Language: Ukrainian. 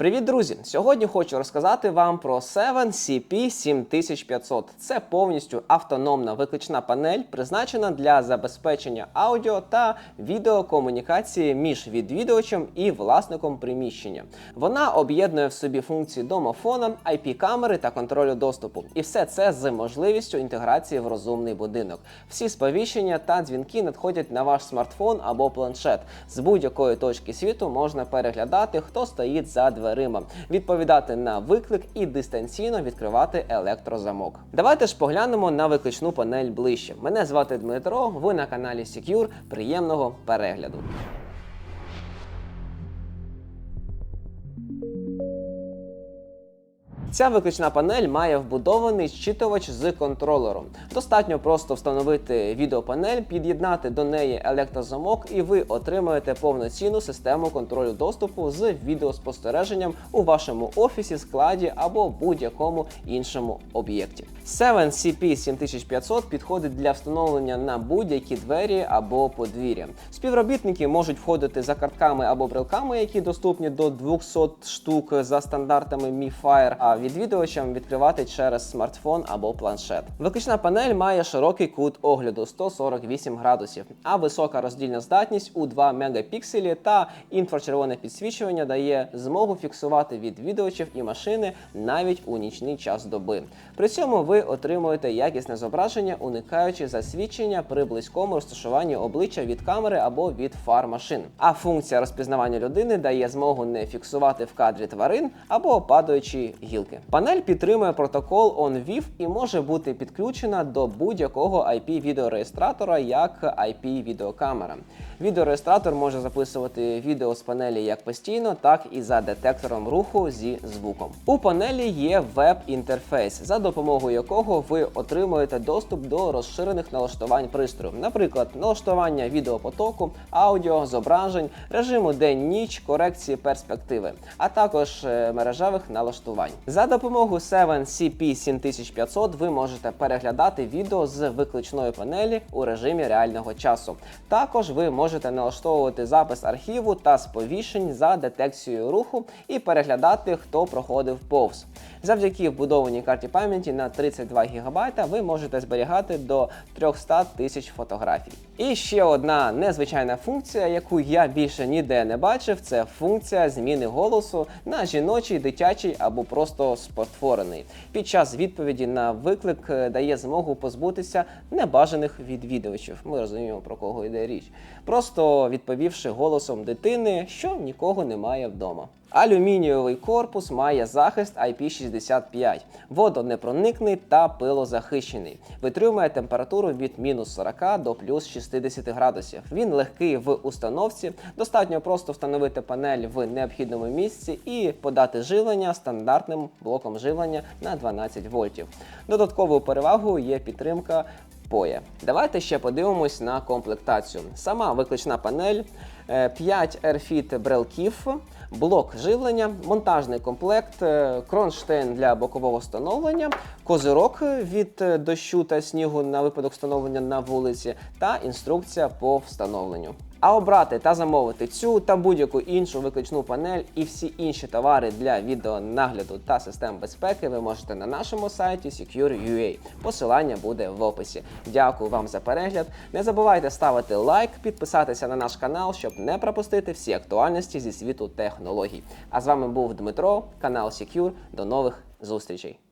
Привіт, друзі! Сьогодні хочу розказати вам про 7CP 7500. Це повністю автономна виключна панель, призначена для забезпечення аудіо та відеокомунікації між відвідувачем і власником приміщення. Вона об'єднує в собі функції домофона, IP-камери та контролю доступу. І все це з можливістю інтеграції в розумний будинок. Всі сповіщення та дзвінки надходять на ваш смартфон або планшет. З будь-якої точки світу можна переглядати, хто стоїть за дверима, відповідати на виклик і дистанційно відкривати електрозамок. Давайте ж поглянемо на виключну панель ближче. Мене звати Дмитро. Ви на каналі Secure. Приємного перегляду. Ця виключна панель має вбудований зчитувач з контролером. Достатньо просто встановити відеопанель, під'єднати до неї електрозамок, і ви отримаєте повноцінну систему контролю доступу з відеоспостереженням у вашому офісі, складі або будь-якому іншому об'єкті. 7CP 7500 підходить для встановлення на будь-які двері або подвір'я. Співробітники можуть входити за картками або брелками, які доступні до 200 штук за стандартами Mi Fire, а відвідувачам відкривати через смартфон або планшет. Виключна панель має широкий кут огляду 148 градусів, а висока роздільна здатність у 2 мегапікселі та інфрачервоне підсвічування дає змогу фіксувати відвідувачів і машини навіть у нічний час доби. При цьому ви отримуєте якісне зображення, уникаючи засвідчення при близькому розташуванні обличчя від камери або від фар машин. А функція розпізнавання людини дає змогу не фіксувати в кадрі тварин або падаючі гілки. Панель підтримує протокол OnVIF і може бути підключена до будь-якого IP-відеореєстратора як IP-відеокамера. Відеореєстратор може записувати відео з панелі як постійно, так і за детектором руху зі звуком. У панелі є веб-інтерфейс, за допомогою якого ви отримуєте доступ до розширених налаштувань пристрою, наприклад, налаштування відеопотоку, аудіо, зображень, режиму день-ніч, корекції перспективи, а також е, мережевих налаштувань. За допомогою 7CP 7500 ви можете переглядати відео з виключної панелі у режимі реального часу. Також ви можете налаштовувати запис архіву та сповіщень за детекцією руху і переглядати, хто проходив повз. Завдяки вбудованій карті пам'яті на 32 ГБ ви можете зберігати до 300 тисяч фотографій. І ще одна незвичайна функція, яку я більше ніде не бачив, це функція зміни голосу на жіночий, дитячий або просто спотворений. Під час відповіді на виклик е, дає змогу позбутися небажаних відвідувачів. Ми розуміємо про кого йде річ. Просто відповівши голосом дитини, що нікого немає вдома. Алюмінієвий корпус має захист IP65, водонепроникний та пилозахищений. Витримує температуру від мінус 40 до плюс 60 градусів. Він легкий в установці, достатньо просто встановити панель в необхідному місці і подати живлення стандартним блоком живлення на 12 вольтів. Додатковою перевагою є підтримка POE. Давайте ще подивимось на комплектацію. Сама виключна панель, 5 AirFit брелків, блок живлення, монтажний комплект, е, кронштейн для бокового встановлення, козирок від е, дощу та снігу на випадок встановлення на вулиці та інструкція по встановленню. А обрати та замовити цю та будь-яку іншу виключну панель і всі інші товари для відеонагляду та систем безпеки ви можете на нашому сайті Secure.ua. Посилання буде в описі. Дякую вам за перегляд. Не забувайте ставити лайк, підписатися на наш канал, щоб не пропустити всі актуальності зі світу технологій. А з вами був Дмитро, канал Secure. До нових зустрічей.